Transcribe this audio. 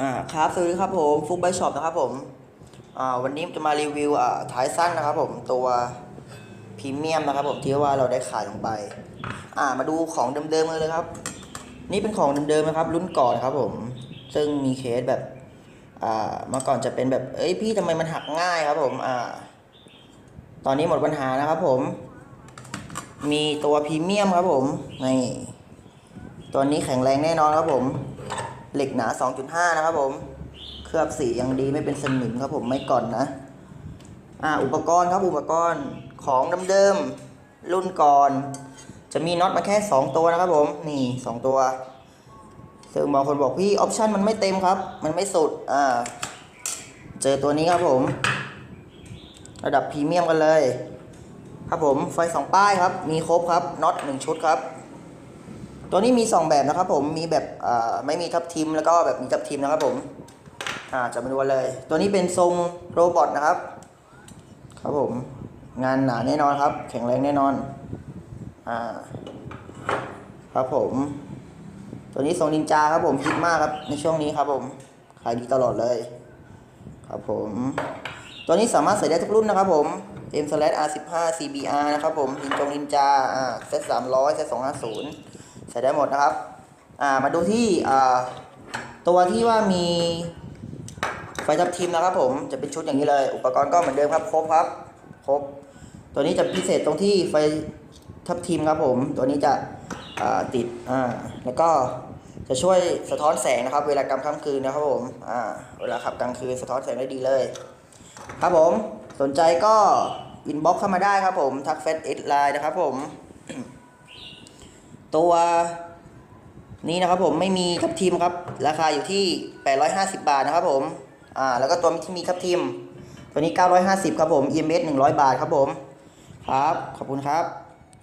อ่าครับสวัสดีครับผมฟุกไบช็อปนะครับผมอ่าวันนี้จะมารีวิวอ่าท้ายสั้นนะครับผมตัวพรีเมียมนะครับผมที่ว่าเราได้ขายลงไป อ่ามาดูของเดิมๆเลยครับ นี่เป็นของเดิมๆนะครับ รุ่นก่อนครับผม ซึ่งมีเคสแบบอ่าเมื่อก่อนจะเป็นแบบเอ้ยพี่ทำไมมันหักง่ายครับผมอ่าตอนนี้หมดปัญหานะครับผม มีตัวพรีเมียมครับผมนี่ตัวนี้แข็งแรงแน่นอนครับผม เหล็กหนา 2.5 นะครับผม เคลือบสียังดีไม่เป็นสนิมครับผมไม่ก่อนนะ อ่าอุปกรณ์ครับอุปกรณ์ของเดิมๆรุ่นก่อน จะมีน็อตมาแค่ 2 ตัวนะครับผม นี่ 2 ตัวซึ่งบางคนบอกพี่ออปชันมันไม่เต็มครับ มันไม่สุด อ่า เจอตัวนี้ครับผม ระดับพรีเมียมกันเลย ครับผมไฟสองป้ายครับ มีครบครับน็อตหนึ่งชุดครับ ตัวนี้มี 2 แบบนะครับผมมีแบบไม่มีทับทิมแล้วก็แบบมีทับทิมนะครับผมอ่าจะมาดูเลย ตัวนี้เป็นทรงโรบอทนะครับ ครับผมงานหนาแน่นอนครับ แข็งแรงแน่นอนอ่าครับผม ตัวนี้ทรงนินจาครับผมฮิตมากครับในช่วงนี้ครับผมขายดีตลอดเลย ครับผม ตัวนี้สามารถใส่ได้ทุกรุ่นนะครับผม M/R15 CBR นะครับผมนินจงนินจาอ่า Z300 Z250 ใส่ได้หมดนะครับอ่ามาดูที่อ่าตัวที่ว่ามีไฟทับทิมนะครับผมจะเป็นชุดอย่างนี้เลย อุปกรณ์ก็เหมือนเดิมครับครบครับครบ ตัวนี้จะพิเศษตรงที่ไฟทับทิมครับผม ตัวนี้จะอ่าติดอ่าแล้วก็จะช่วยสะท้อนแสงนะครับ เวลากลางค่ำคืนนะครับผมอ่าเวลาขับกลางคืนสะท้อนแสงได้ดีเลย ครับผมสนใจก็อินบ็อกเข้ามาได้ครับผมทักเฟซเอไลน์นะครับผม ตัวนี้นะครับผมไม่มีทับทิมครับ ราคาอยู่ที่ 850 บาทนะครับผมอ่าแล้วก็ตัวที่มีทับทิม ตัวนี้ 950 ครับผม EMS 100 บาทครับผม ครับ ขอบคุณครับ